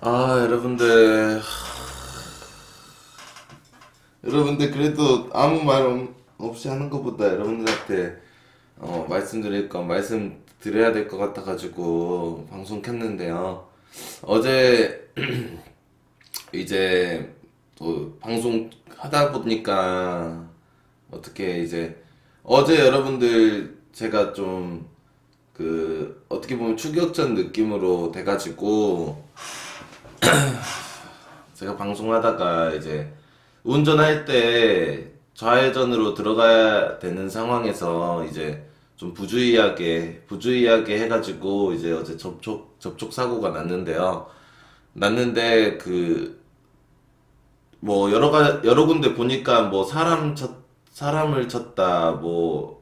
아 여러분들 여러분들 그래도 아무 말 없- 없이 하는 것보다 여러분들한테 어, 말씀드릴 건 말씀 드려야 될 것 같아가지고 방송 켰는데요. 어제 이제 또 방송 하다 보니까 어떻게 이제 어제 여러분들 제가 좀 그 어떻게 보면 추격전 느낌으로 돼가지고 제가 방송하다가 이제 운전할 때 좌회전으로 들어가야 되는 상황에서 이제 좀 부주의하게 부주의하게 해가지고 이제 어제 접촉 접촉 사고가 났는데요. 났는데 그 뭐 여러 가 여러 군데 보니까 뭐 사람 쳤 사람을 쳤다 뭐,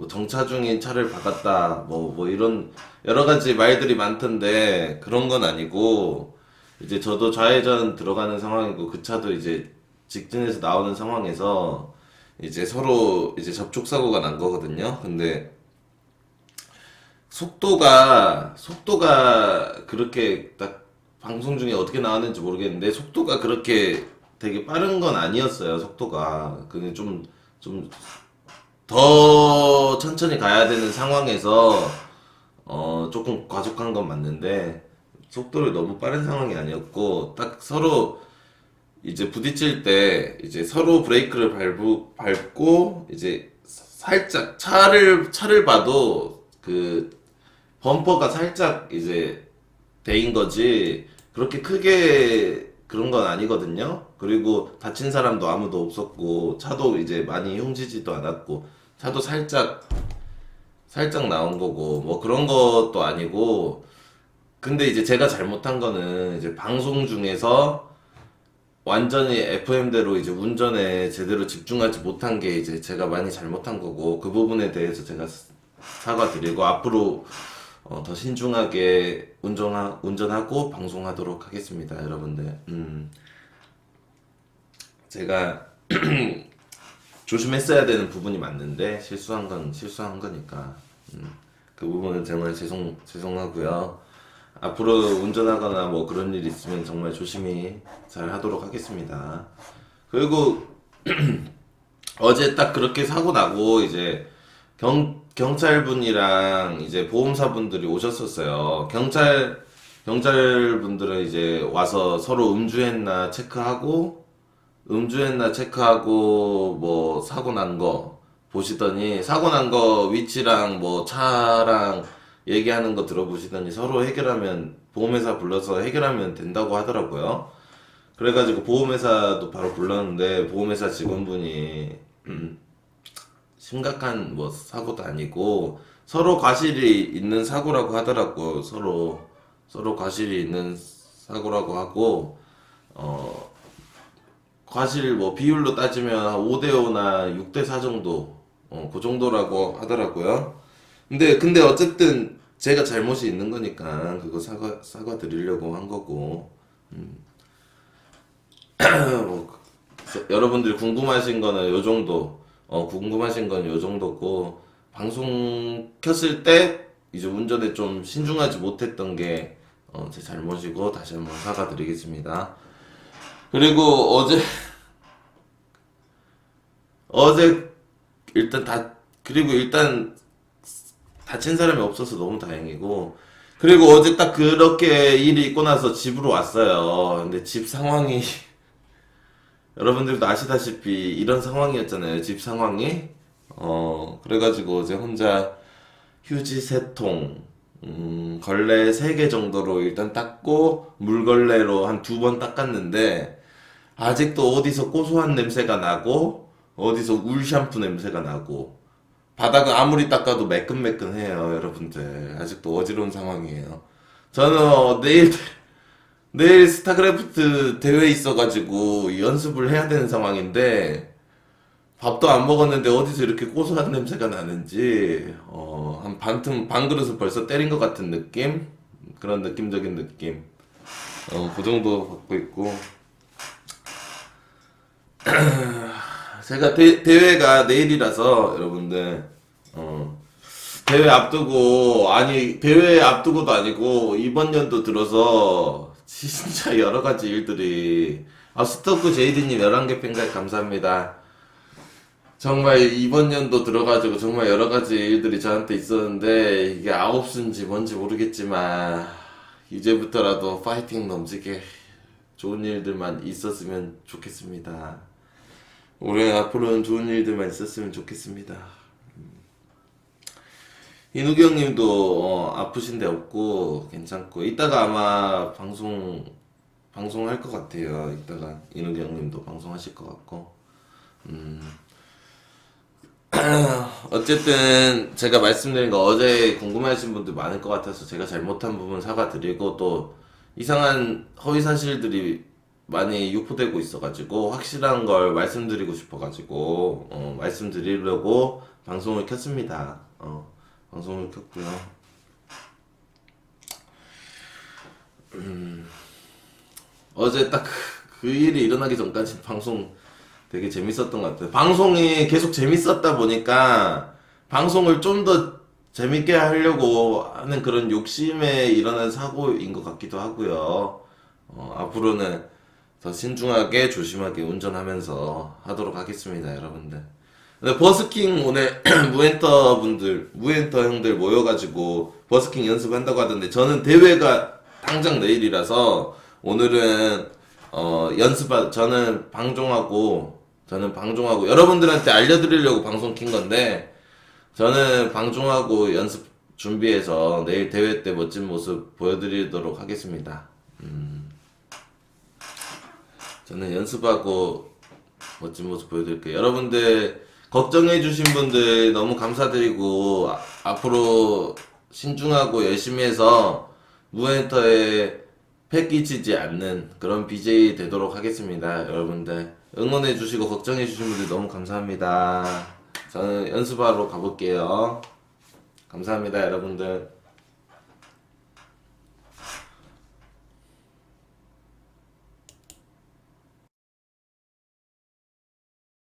뭐 정차 중인 차를 박았다 뭐뭐 이런 여러 가지 말들이 많던데 그런 건 아니고 이제 저도 좌회전 들어가는 상황이고 그 차도 이제 직진해서 나오는 상황에서 이제 서로 이제 접촉 사고가 난 거거든요. 근데 속도가 속도가 그렇게 딱 방송 중에 어떻게 나왔는지 모르겠는데 속도가 그렇게 되게 빠른 건 아니었어요. 속도가 근데 좀좀 더 천천히 가야 되는 상황에서 어 조금 과속한 건 맞는데 속도를 너무 빠른 상황이 아니었고 딱 서로 이제 부딪힐 때 이제 서로 브레이크를 밟고 밟고 이제 살짝 차를 차를 봐도 그 범퍼가 살짝 이제 대인 거지 그렇게 크게 그런 건 아니거든요. 그리고 다친 사람도 아무도 없었고 차도 이제 많이 흉지지도 않았고 차도 살짝 살짝 나온 거고 뭐 그런 것도 아니고 근데 이제 제가 잘못한 거는 이제 방송 중에서 완전히 FM대로 이제 운전에 제대로 집중하지 못한 게 이제 제가 많이 잘못한 거고 그 부분에 대해서 제가 사과드리고 앞으로 어, 더 신중하게 운전하, 운전하고 방송하도록 하겠습니다, 여러분들. 음, 제가 조심했어야 되는 부분이 맞는데 실수한 건 실수한 거니까 음, 그 부분은 정말 죄송 죄송하고요. 앞으로 운전하거나 뭐 그런 일 있으면 정말 조심히 잘 하도록 하겠습니다. 그리고 어제 딱 그렇게 사고 나고 이제 경 경찰분이랑 이제 보험사분들이 오셨었어요. 경찰 경찰분들은 이제 와서 서로 음주했나 체크하고 음주했나 체크하고 뭐 사고 난 거 보시더니 사고 난 거 위치랑 뭐 차랑 얘기하는 거 들어보시더니 서로 해결하면 보험회사 불러서 해결하면 된다고 하더라고요. 그래가지고 보험회사도 바로 불렀는데 보험회사 직원분이 음, 심각한 뭐 사고도 아니고 서로 과실이 있는 사고라고 하더라고 서로 서로 과실이 있는 사고라고 하고 어 과실 뭐 비율로 따지면 5대5나 6대4 정도 어, 그 정도라고 하더라고요. 근데 근데 어쨌든 제가 잘못이 있는 거니까 그거 사과 사과 드리려고 한 거고 음. 뭐, 여러분들 궁금하신 거는 요 정도 어 궁금하신 건 요 정도고 방송 켰을 때 이제 운전에 좀 신중하지 못했던 게 어, 제 잘못이고 다시 한번 사과드리겠습니다. 그리고 어제 어제 일단 다 그리고 일단 다친 사람이 없어서 너무 다행이고 그리고 어제 딱 그렇게 일이 있고 나서 집으로 왔어요. 근데 집 상황이 여러분들도 아시다시피 이런 상황이었잖아요. 집 상황이 어 그래가지고 어제 혼자 휴지 세 통, 음, 걸레 세개 정도로 일단 닦고 물걸레로 한 두 번 닦았는데 아직도 어디서 고소한 냄새가 나고 어디서 울 샴푸 냄새가 나고 바닥은 아무리 닦아도 매끈매끈해요, 여러분들. 아직도 어지러운 상황이에요. 저는 어, 내일 내일 스타크래프트 대회 있어가지고 연습을 해야 되는 상황인데 밥도 안 먹었는데 어디서 이렇게 고소한 냄새가 나는지 어, 한 반틈 반 그릇을 벌써 때린 것 같은 느낌 그런 느낌적인 느낌 어, 그 정도 받고 있고 제가 대, 대회가 내일이라서 여러분들 어, 대회 앞두고 아니 대회 앞두고도 아니고 이번 연도 들어서 진짜 여러 가지 일들이 아 스토크 제이드님 11개 팬가입 감사합니다. 정말 이번 연도 들어가지고 정말 여러 가지 일들이 저한테 있었는데 이게 아홉수인지 뭔지 모르겠지만 이제부터라도 파이팅 넘치게 좋은 일들만 있었으면 좋겠습니다. 올해 앞으로는 좋은 일들만 있었으면 좋겠습니다. 이누기 형님도 어, 아프신 데 없고 괜찮고 이따가 아마 방송 방송할 것 같아요. 이따가 이누기 형님도 방송하실 것 같고 음. 어쨌든 제가 말씀드린 거 어제 궁금해하신 분들 많을 것 같아서 제가 잘못한 부분 사과드리고 또 이상한 허위 사실들이 많이 유포되고 있어가지고 확실한 걸 말씀드리고 싶어가지고 어, 말씀드리려고 방송을 켰습니다. 어, 방송을 켰고요. 음, 어제 딱 그 일이 일어나기 전까지 방송 되게 재밌었던 것 같아요. 방송이 계속 재밌었다 보니까 방송을 좀 더 재밌게 하려고 하는 그런 욕심에 일어난 사고인 것 같기도 하고요. 어, 앞으로는 더 신중하게 조심하게 운전하면서 하도록 하겠습니다, 여러분들. 근데 버스킹 오늘 무엔터 분들, 무엔터 형들 모여가지고 버스킹 연습한다고 하던데 저는 대회가 당장 내일이라서 오늘은 어 연습 저는 방종하고 저는 방종하고 여러분들한테 알려드리려고 방송 킨 건데 저는 방종하고 연습 준비해서 내일 대회 때 멋진 모습 보여드리도록 하겠습니다. 음. 저는 연습하고 멋진 모습 보여드릴게요. 여러분들 걱정해주신 분들 너무 감사드리고 아, 앞으로 신중하고 열심히 해서 무엔터에 패 끼치지 않는 그런 BJ 되도록 하겠습니다. 여러분들 응원해주시고 걱정해주신 분들 너무 감사합니다. 저는 연습하러 가볼게요. 감사합니다, 여러분들.